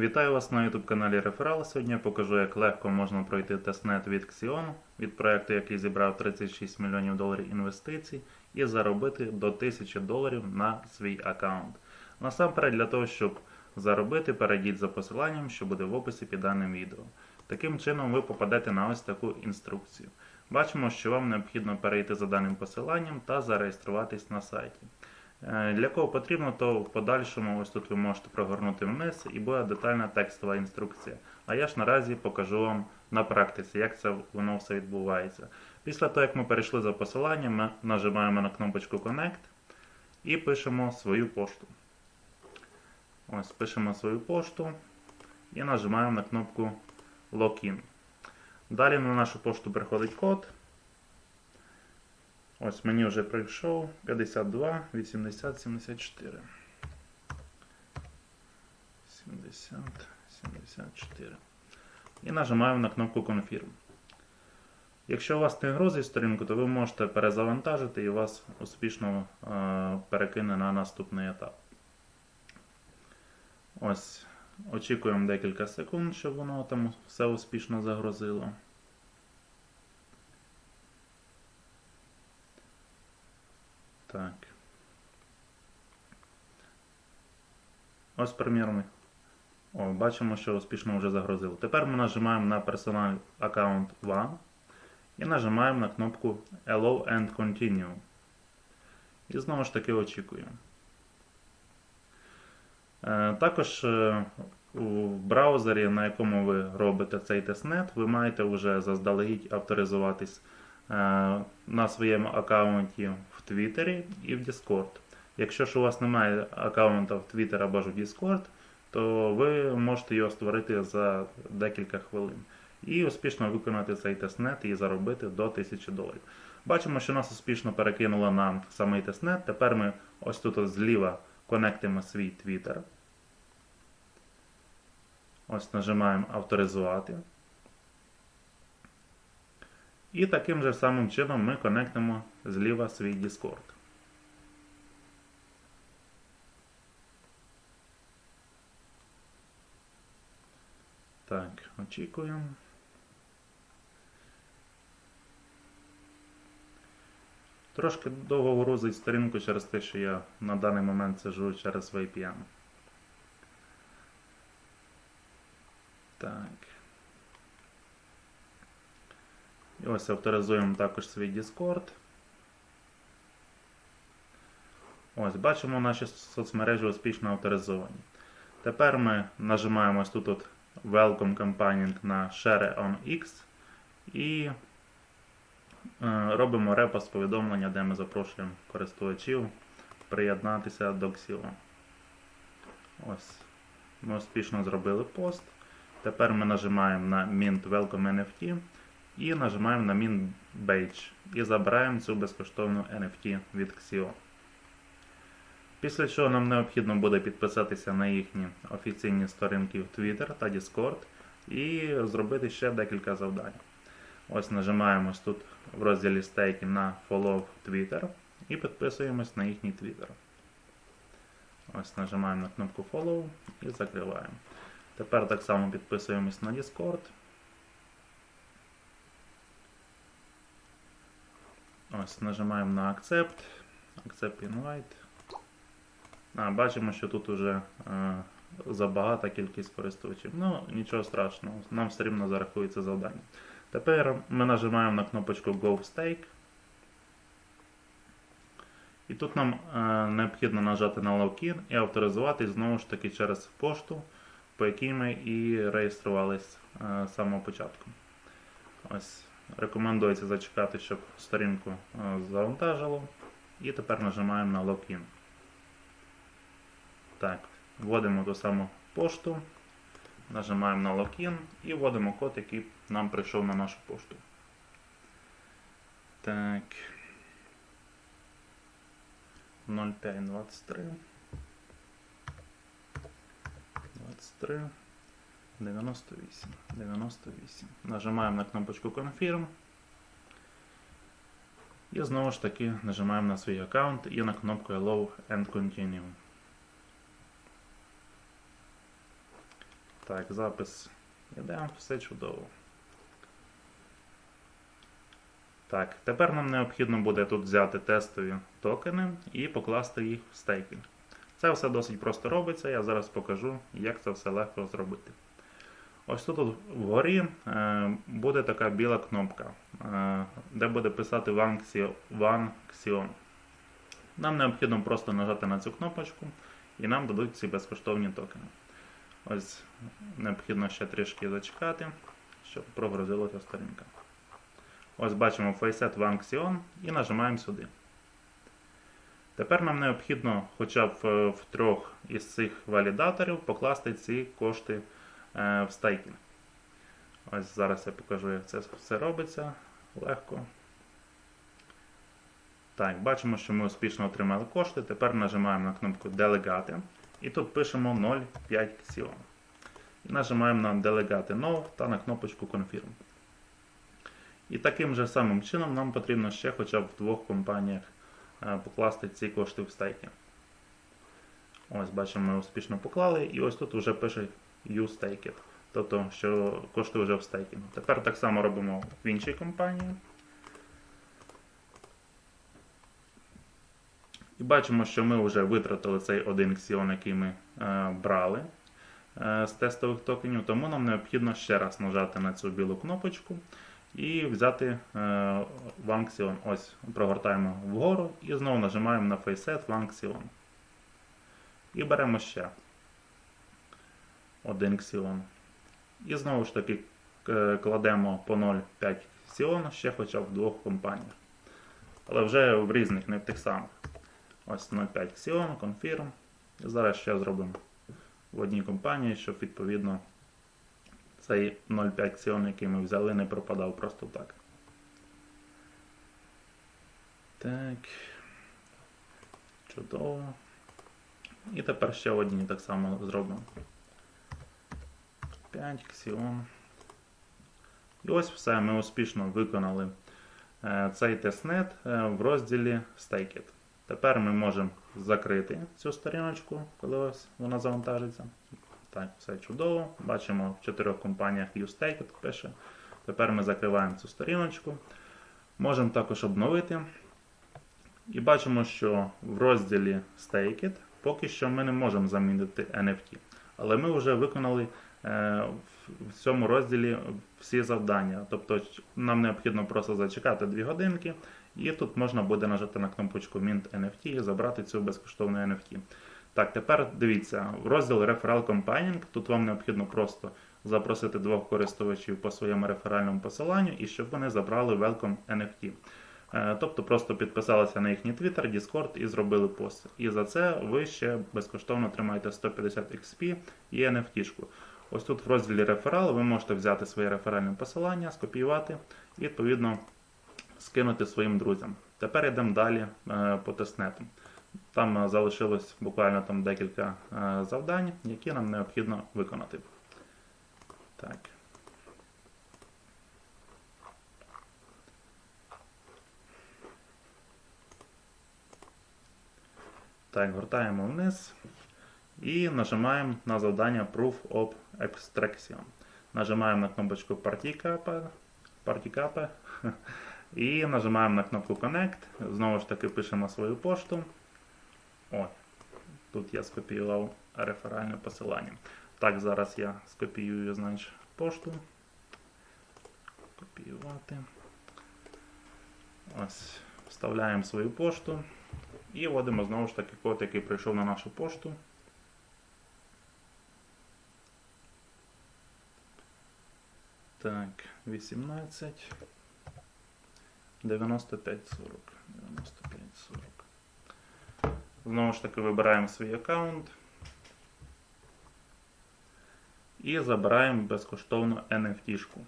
Вітаю вас на YouTube каналі Реферал. Сьогодні я покажу, як легко можна пройти тестнет від Xion, від проекту, який зібрав 36 мільйонів доларів інвестицій, і заробити до 1000 доларів на свій аккаунт. Насамперед, для того, щоб заробити, перейдіть за посиланням, що буде в описі під даним відео. Таким чином ви попадете на ось таку інструкцію. Бачимо, що вам необхідно перейти за даним посиланням та зареєструватись на сайті. Е, Для кого потрібно, то в подальшому ось тут ви можете прогорнути вниз і буде детальна текстова інструкція. А я ж наразі покажу вам на практиці, як це воно все відбувається. Після того, як ми перейшли за посиланням, ми нажимаємо на кнопочку Connect і пишемо свою пошту. Ось, пишемо свою пошту і нажимаємо на кнопку Login. Далі на нашу пошту приходить код. Ось мені вже прийшов 52 80 74. 70 74. І нажимаємо на кнопку Confirm. Якщо у вас не грузить сторінку, то ви можете перезавантажити і вас успішно е, перекине на наступний етап. Ось, очікуємо декілька секунд, щоб воно там все успішно загрузило. Так. Ось примірник. О, бачимо, що успішно вже загрузило. Тепер ми нажимаємо на Personal Account One і нажимаємо на кнопку Allow and Continue. І знову ж таки очікуємо. Е, Також е, у браузері, на якому ви робите цей тестнет, ви маєте вже заздалегідь авторизуватись е, на своєму аккаунті в Твіттері і в Discord. Якщо ж у вас немає аккаунта в Twitter або ж в Discord, то ви можете його створити за декілька хвилин і успішно виконати цей тестнет і заробити до 1000 доларів. Бачимо, що нас успішно перекинуло на самий тестнет. Тепер ми ось тут зліва конектимо свій Twitter. Ось нажимаємо авторизувати. І таким же самим чином ми конектимо зліва свій Discord. Так, очікуємо. Трошки довго грузить сторінку через те, що я на даний момент сижу через VPN. Так. Ось авторизуємо також свій Discord. Ось, бачимо, наші соцмережі успішно авторизовані. Тепер ми нажимаємо ось тут от Welcome Companion на Share on X і е, робимо репост повідомлення, де ми запрошуємо користувачів приєднатися до Xio. Ось. Ми успішно зробили пост. Тепер ми нажимаємо на Mint Welcome NFT і нажимаємо на Mint Badge і забираємо цю безкоштовну NFT від Xio. Після чого нам необхідно буде підписатися на їхні офіційні сторінки в Twitter та Discord і зробити ще декілька завдань. Ось нажимаємо тут в розділі стейки на Follow Twitter і підписуємось на їхній Twitter. Ось нажимаємо на кнопку Follow і закриваємо. Тепер так само підписуємось на Discord. Ось нажимаємо на Accept, Accept Invite. А, бачимо, що тут вже е, забагата кількість користувачів. Ну, нічого страшного, нам все рівно зарахується завдання. Тепер ми нажимаємо на кнопочку Go Stake. І тут нам е, необхідно нажати на Login і авторизуватись знову ж таки через пошту, по якій ми і реєструвались е, з самого початку. Ось, Рекомендується зачекати, щоб сторінку е, завантажило. І тепер нажимаємо на Login. Так, вводимо ту саму пошту, нажимаємо на Login і вводимо код, який нам прийшов на нашу пошту. Так. 0523 23 98 98. Нажимаємо на кнопочку Confirm. І знову ж таки нажимаємо на свій аккаунт і на кнопку Allow and Continue. Так, запис іде, все чудово. Так, тепер нам необхідно буде тут взяти тестові токени і покласти їх в стейкінг. Це все досить просто робиться, я зараз покажу, як це все легко зробити. Ось тут вгорі е, буде така біла кнопка, е, де буде писати One Xion. Нам необхідно просто нажати на цю кнопочку і нам дадуть ці безкоштовні токени. Ось необхідно ще трішки зачекати, щоб прогрузилася сторінка. Ось бачимо FaceSet One Xion і нажимаємо сюди. Тепер нам необхідно хоча б в, в трьох із цих валідаторів покласти ці кошти е, в стейкінг. Ось зараз я покажу, як це все робиться легко. Так, бачимо, що ми успішно отримали кошти. Тепер нажимаємо на кнопку Делегати. І тут пишемо 0,5 Xion. І нажимаємо на Делегати No та на кнопочку Confirm. І таким же самим чином нам потрібно ще хоча б в двох компаніях е, покласти ці кошти в стейки. Ось бачимо, ми успішно поклали, і ось тут вже пише You Staked. Тобто, що кошти вже в стейкі. Тепер так само робимо в іншій компанії. І бачимо, що ми вже витратили цей один Xeon, який ми е, брали е, з тестових токенів, тому нам необхідно ще раз нажати на цю білу кнопочку і взяти е, Ось прогортаємо вгору і знову нажимаємо на FaceSet One. І беремо ще один Xeon. І знову ж таки е, кладемо по 0,5 Xeon ще хоча б в двох компаніях. Але вже в різних, не в тих самих. Ось 0,5 Xeon, Confirm. І зараз ще зробимо в одній компанії, щоб відповідно цей 0,5 Xeon, який ми взяли, не пропадав просто так. Так. Чудово. І тепер ще в одній так само зробимо. 5 Xeon. І ось все, ми успішно виконали е, цей тестнет е, в розділі Staked. Тепер ми можемо закрити цю сторіночку, коли ось вона завантажиться. Так, все чудово. Бачимо в чотирьох компаніях UStaked пише. Тепер ми закриваємо цю сторіночку. Можемо також обновити. І бачимо, що в розділі Staked поки що ми не можемо замінити NFT. Але ми вже виконали в цьому розділі всі завдання. Тобто нам необхідно просто зачекати 2 годинки. І тут можна буде нажати на кнопочку Mint NFT і забрати цю безкоштовну NFT. Так, тепер дивіться, розділ Referral Combining, тут вам необхідно просто запросити двох користувачів по своєму реферальному посиланню і щоб вони забрали Welcome NFT. Е, Тобто просто підписалися на їхній Twitter, Discord і зробили пост. І за це ви ще безкоштовно отримаєте 150 XP і NFT-шку. Ось тут в розділі Реферал ви можете взяти своє реферальне посилання, скопіювати і відповідно скинути своїм друзям. Тепер йдемо далі е, по тестнету. Там е, залишилось буквально там декілька е, завдань, які нам необхідно виконати. Так. Так, гортаємо вниз і нажимаємо на завдання Proof of Extraction. Нажимаємо на кнопочку Party Cap, і нажимаємо на кнопку Connect. Знову ж таки пишемо свою пошту. О, тут я скопіював реферальне посилання. Так, зараз я скопіюю значить, пошту. Копіювати. Ось, вставляємо свою пошту і вводимо знову ж таки код, який прийшов на нашу пошту. Так, 18. 95 40. 95 40. Знову ж таки вибираємо свій аккаунт. І забираємо безкоштовну NFT-шку.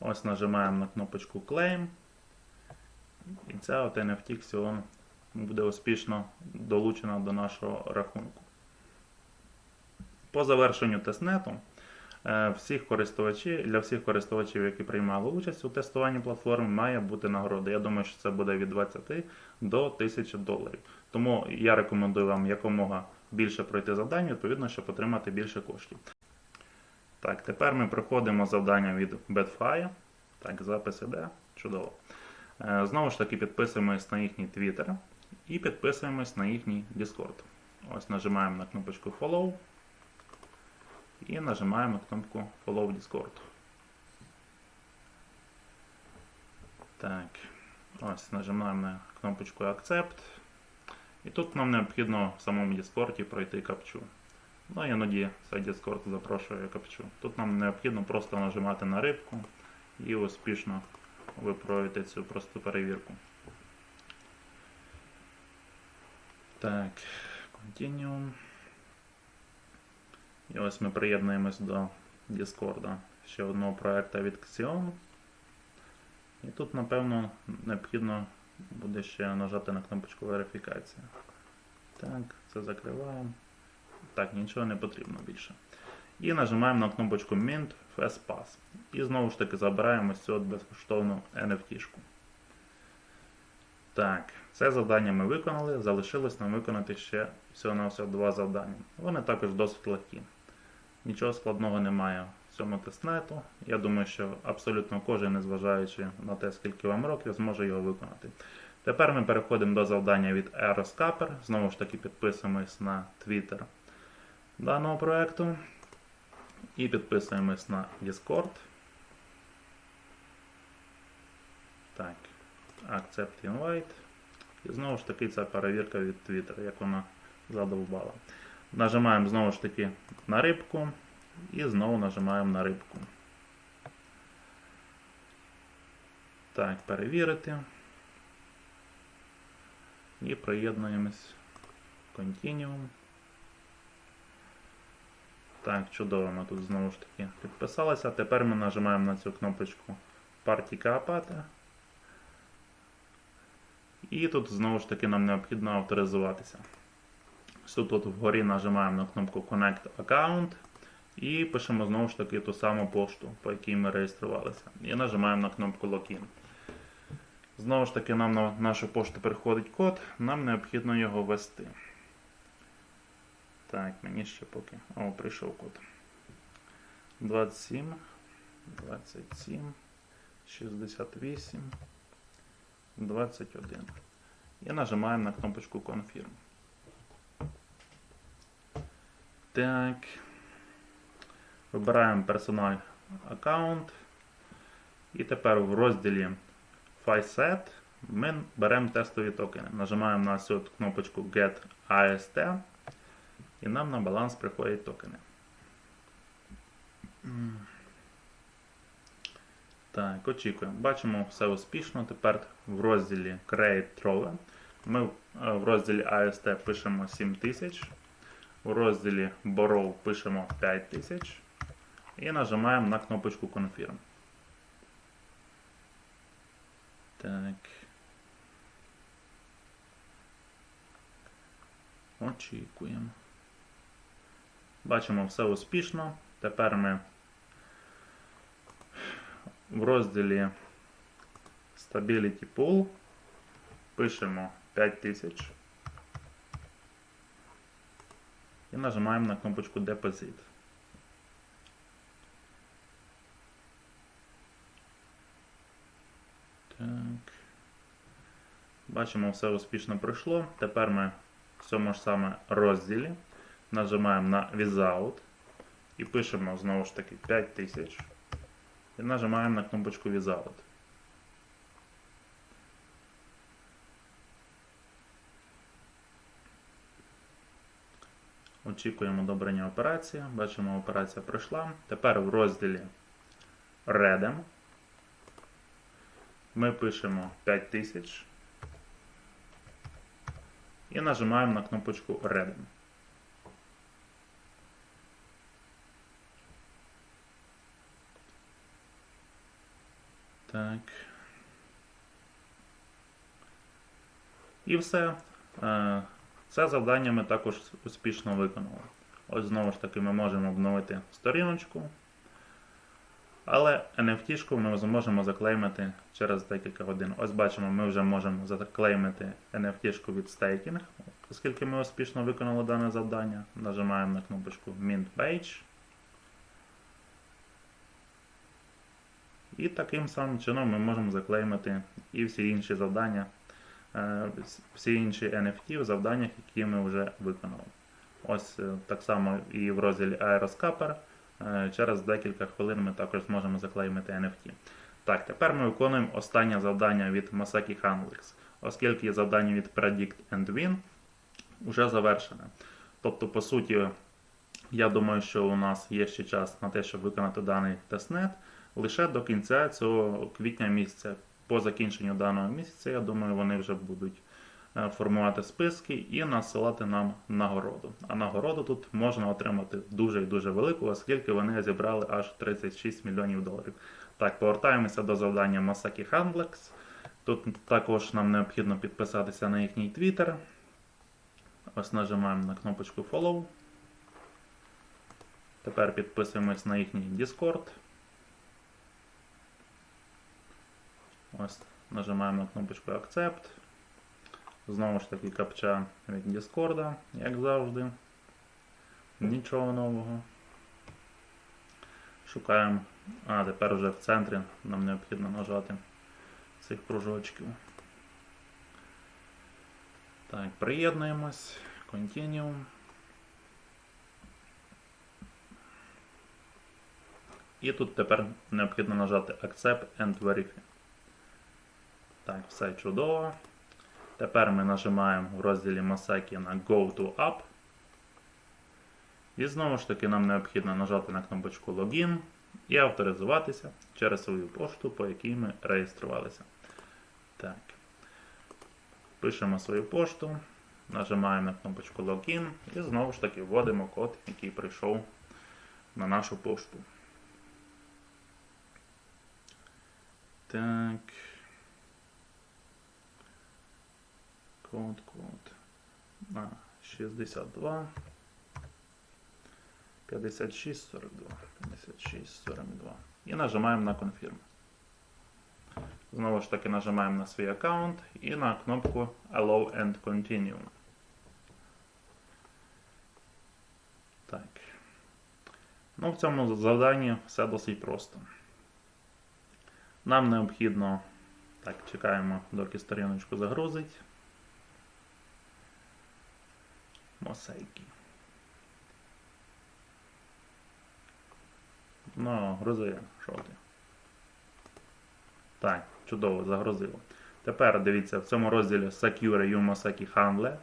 Ось нажимаємо на кнопочку Claim. І ця от NFT буде успішно долучена до нашого рахунку. По завершенню тестнету всіх користувачів, для всіх користувачів, які приймали участь у тестуванні платформи, має бути нагорода. Я думаю, що це буде від 20 до 1000 доларів. Тому я рекомендую вам якомога більше пройти завдань, відповідно, щоб отримати більше коштів. Так, тепер ми проходимо завдання від Betfire. Так, запис іде. Чудово. Е, Знову ж таки підписуємось на їхній Twitter і підписуємось на їхній Discord. Ось нажимаємо на кнопочку Follow і нажимаємо кнопку Follow Discord. Так, ось нажимаємо на кнопочку Accept. І тут нам необхідно в самому Discord пройти капчу. Ну, іноді цей Discord запрошує капчу. Тут нам необхідно просто нажимати на рибку і успішно ви пройдете цю просту перевірку. Так, Continuum. І ось ми приєднуємось до Discord ще одного проекту від Xion. І тут, напевно, необхідно буде ще нажати на кнопочку верифікація. Так, це закриваємо. Так, нічого не потрібно більше. І нажимаємо на кнопочку Mint Fast Pass. І знову ж таки забираємо цю безкоштовну NFT-шку. Так, це завдання ми виконали. Залишилось нам виконати ще всього-навсього два завдання. Вони також досить легкі. Нічого складного немає в цьому тестнету. Я думаю, що абсолютно кожен, незважаючи на те, скільки вам років, зможе його виконати. Тепер ми переходимо до завдання від Aeroscaper. Знову ж таки підписуємось на Twitter даного проекту. І підписуємось на Discord. Так, Accept Invite. І знову ж таки ця перевірка від Twitter, як вона задовбала. Нажимаємо знову ж таки на рибку і знову нажимаємо на рибку. Так, перевірити. І приєднуємось. Continuum. Так, чудово, ми тут знову ж таки підписалися. Тепер ми нажимаємо на цю кнопочку Партіка Апата. І тут знову ж таки нам необхідно авторизуватися. Тут, тут вгорі нажимаємо на кнопку Connect Account і пишемо знову ж таки ту саму пошту, по якій ми реєструвалися. І нажимаємо на кнопку Login. Знову ж таки, нам на нашу пошту приходить код, нам необхідно його ввести. Так, мені ще поки. О, прийшов код. 27, 27, 68, 21. І нажимаємо на кнопочку Confirm. Так. Вибираємо персональ аккаунт. І тепер в розділі FiSet ми беремо тестові токени. Нажимаємо на цю кнопочку Get AST. І нам на баланс приходять токени. Так, очікуємо. Бачимо все успішно. Тепер в розділі Create Trove ми е, в розділі AST пишемо 7000. У розділі Borrow пишемо 5000 і нажимаємо на кнопочку Confirm. Так. Очікуємо. Бачимо все успішно. Тепер ми в розділі Stability Pool пишемо 5000 і нажимаємо на кнопочку Deposit. Так. Бачимо, все успішно пройшло. Тепер ми в цьому ж саме розділі нажимаємо на Without і пишемо знову ж таки 5000 і нажимаємо на кнопочку Without. Очікуємо одобрення операції. Бачимо, операція пройшла. Тепер в розділі Redeem ми пишемо 5000 і нажимаємо на кнопочку Redeem. Так. І все. Це завдання ми також успішно виконали. Ось знову ж таки ми можемо обновити сторіночку. Але NFT-шку ми зможемо заклеймити через декілька годин. Ось бачимо, ми вже можемо заклеймити NFT-шку від стейкінг, оскільки ми успішно виконали дане завдання. Нажимаємо на кнопочку Mint Page. І таким самим чином ми можемо заклеймити і всі інші завдання, всі інші NFT в завданнях, які ми вже виконали. Ось е, так само і в розділі Aeroscapper. Е, Через декілька хвилин ми також зможемо заклеймити NFT. Так, тепер ми виконуємо останнє завдання від Masaki Handlix, оскільки завдання від Predict and Win вже завершене. Тобто, по суті, я думаю, що у нас є ще час на те, щоб виконати даний тестнет. Лише до кінця цього квітня місяця. По закінченню даного місяця, я думаю, вони вже будуть е, формувати списки і насилати нам нагороду. А нагороду тут можна отримати дуже і дуже велику, оскільки вони зібрали аж 36 мільйонів доларів. Так, повертаємося до завдання Masaki Handlex. Тут також нам необхідно підписатися на їхній Twitter. Ось нажимаємо на кнопочку Follow. Тепер підписуємось на їхній Discord. Ось нажимаємо на кнопочку Accept. Знову ж таки капча від Discord, як завжди. Нічого нового. Шукаємо. А, тепер вже в центрі нам необхідно нажати цих кружочків. Так, приєднуємось. Continue. І тут тепер необхідно нажати Accept and Verify. Так, все чудово. Тепер ми нажимаємо в розділі Masaki на Go to App. І знову ж таки нам необхідно нажати на кнопочку Login і авторизуватися через свою пошту, по якій ми реєструвалися. Так. Пишемо свою пошту, нажимаємо на кнопочку Login і знову ж таки вводимо код, який прийшов на нашу пошту. Так. Код, код. А, 62. 56, 42. 56, 42. І нажимаємо на Confirm. Знову ж таки нажимаємо на свій аккаунт і на кнопку Allow and Continue. Так. Ну, в цьому завданні все досить просто. Нам необхідно. Так, чекаємо, доки сторіночку загрузить. Мосейки. Ну, грузи, що ти. Так, чудово, загрузило. Тепер дивіться, в цьому розділі Secure Yumosaki Handle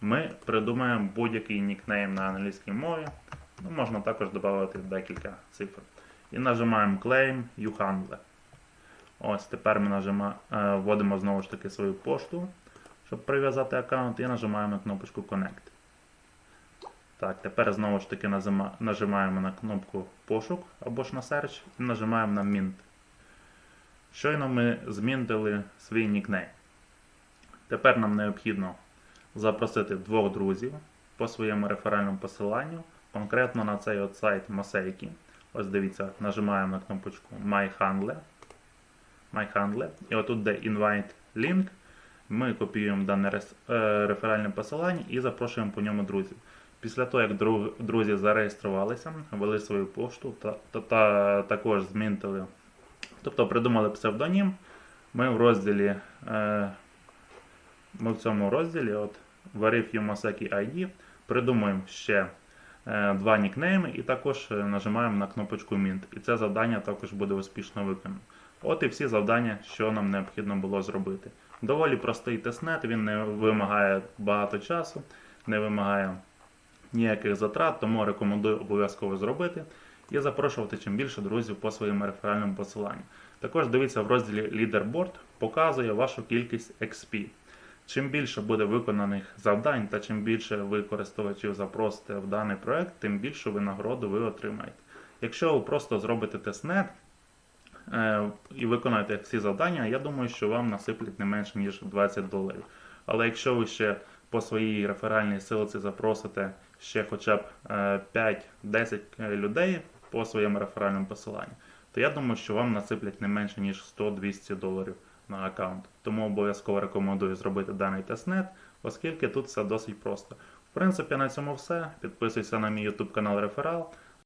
ми придумаємо будь-який нікнейм на англійській мові. Ну, Можна також додати декілька цифр. І нажимаємо Claim YouHandle. Ось тепер ми нажима, е, вводимо знову ж таки свою пошту, щоб прив'язати аккаунт, і нажимаємо кнопочку Connect. Так, тепер знову ж таки нажимаємо на кнопку пошук або ж на Search і нажимаємо на Mint. Щойно ми змінтили свій нікнейм. Тепер нам необхідно запросити двох друзів по своєму реферальному посиланню, конкретно на цей от сайт Mosaic. Ось дивіться, нажимаємо на кнопочку My Handle. My Handle. І отут, де Invite Link, ми копіюємо дане е, реферальне посилання і запрошуємо по ньому друзів. Після того, як друзі зареєструвалися, ввели свою пошту та, та, та також змінтили, тобто придумали псевдонім, ми в розділі, е, ми в цьому розділі, от Verif Yumosaki ID, придумуємо ще е, два нікнейми і також е, нажимаємо на кнопочку Mint. І це завдання також буде успішно виконано. От і всі завдання, що нам необхідно було зробити. Доволі простий тестнет, він не вимагає багато часу, не вимагає ніяких затрат, тому рекомендую обов'язково зробити і запрошувати чим більше друзів по своєму реферальному посиланню. Також дивіться в розділі Leaderboard, показує вашу кількість XP. Чим більше буде виконаних завдань та чим більше ви користувачів запросите в даний проект, тим більшу винагороду ви отримаєте. Якщо ви просто зробите тестнет е, і виконаєте всі завдання, я думаю, що вам насиплять не менше, ніж 20 доларів. Але якщо ви ще по своїй реферальній силці запросите ще хоча б е, 5-10 людей по своєму реферальному посиланню, то я думаю, що вам насиплять не менше, ніж 100-200 доларів на аккаунт. Тому обов'язково рекомендую зробити даний тестнет, оскільки тут все досить просто. В принципі, на цьому все. Підписуйся на мій YouTube канал Реферал.